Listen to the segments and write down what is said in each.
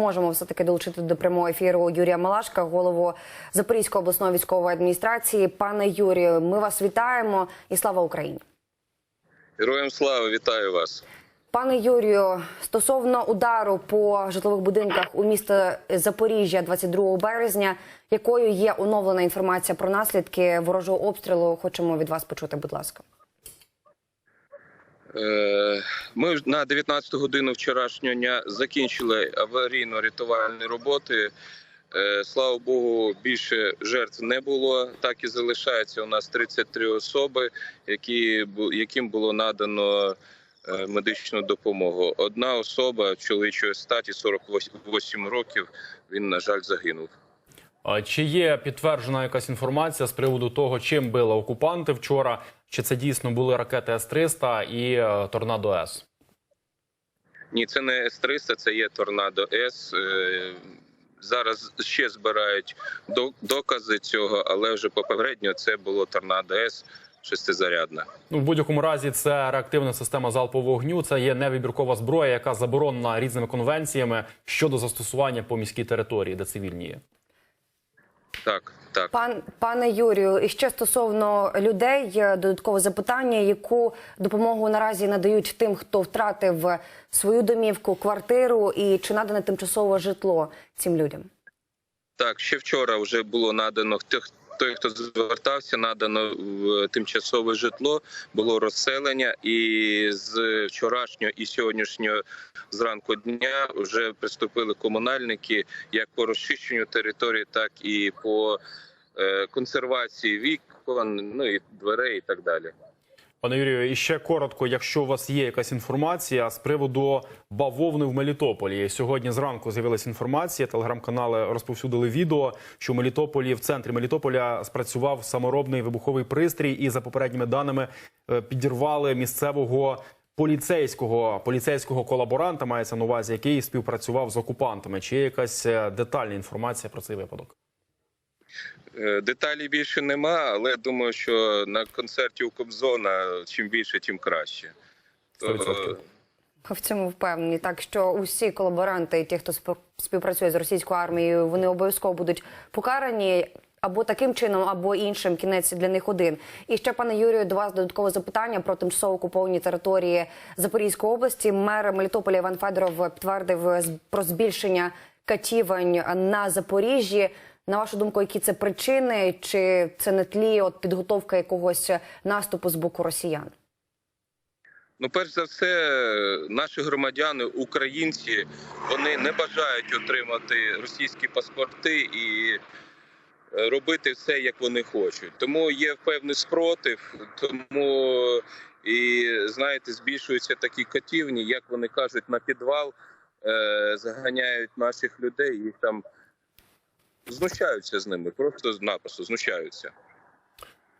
Можемо все таки долучити до прямого ефіру Юрія Малашка, голову Запорізької обласної військової адміністрації. Пане Юрію, ми вас вітаємо і слава Україні. Героям слава, вітаю вас. Пане Юрію, стосовно удару по житлових будинках у місто Запоріжжя 22 березня, якою є оновлена інформація про наслідки ворожого обстрілу? Хочемо від вас почути, будь ласка. Е, Ми на 19 годину вчорашнього дня закінчили аварійно-рятувальні роботи. Е, Слава Богу, більше жертв не було. Так і залишається. У нас 33 особи, які яким було надано е, медичну допомогу. Одна особа чоловічої статі 48 років. Він на жаль загинув. Чи є підтверджена якась інформація з приводу того, чим били окупанти вчора? Чи це дійсно були ракети С-300 і е, Торнадо С? Ні, це не С-300, це є Торнадо С. Е, Зараз ще збирають до- докази цього, але вже попередньо це було Торнадо С шестизарядна. Ну, в будь-якому разі, це реактивна система залпового вогню. Це є невибіркова зброя, яка заборонена різними конвенціями щодо застосування по міській території, де цивільні є. Так, так. Пан пане Юрію, і ще стосовно людей, додаткове запитання: яку допомогу наразі надають тим, хто втратив свою домівку, квартиру, і чи надане тимчасове житло цим людям? Так, ще вчора вже було надано тих. Той, хто звертався, надано в тимчасове житло, було розселення, і з вчорашнього і сьогоднішнього зранку дня вже приступили комунальники як по розчищенню території, так і по е, консервації вікон, ну і дверей, і так далі. Пане Юрію, і ще коротко, якщо у вас є якась інформація з приводу бавовни в Мелітополі. Сьогодні зранку з'явилася інформація. Телеграм-канали розповсюдили відео, що в Мелітополі в центрі Мелітополя спрацював саморобний вибуховий пристрій, і за попередніми даними е, підірвали місцевого. Поліцейського поліцейського колаборанта мається на увазі, який співпрацював з окупантами. Чи є якась е, детальна інформація про цей випадок? Е, Деталей більше нема, але думаю, що на концерті у Кобзона чим більше, тим краще. То, 100%. В цьому впевнені. Так що усі колаборанти, ті, хто спів- співпрацює з російською армією, вони обов'язково будуть покарані. Або таким чином, або іншим кінець для них один. І ще пане Юрію, до вас додаткове запитання про тимчасово окуповані території Запорізької області. Мер Мелітополя Іван Федоров підтвердив з- про збільшення катівань на Запоріжжі. На вашу думку, які це причини? Чи це на тлі от підготовка якогось наступу з боку росіян? Ну, перш за все, наші громадяни, українці, вони не бажають отримати російські паспорти і е, робити все, як вони хочуть. Тому є певний спротив, тому і знаєте, збільшуються такі катівні, як вони кажуть, на підвал е, заганяють наших людей, їх там знущаються з ними, просто напросто знущаються.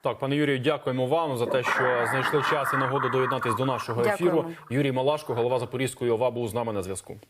Так, пане Юрію, дякуємо вам за те, що знайшли час і нагоду доєднатися до нашого ефіру. Дякуємо. Юрій Малашко, голова Запорізької ОВА, був з нами на зв'язку.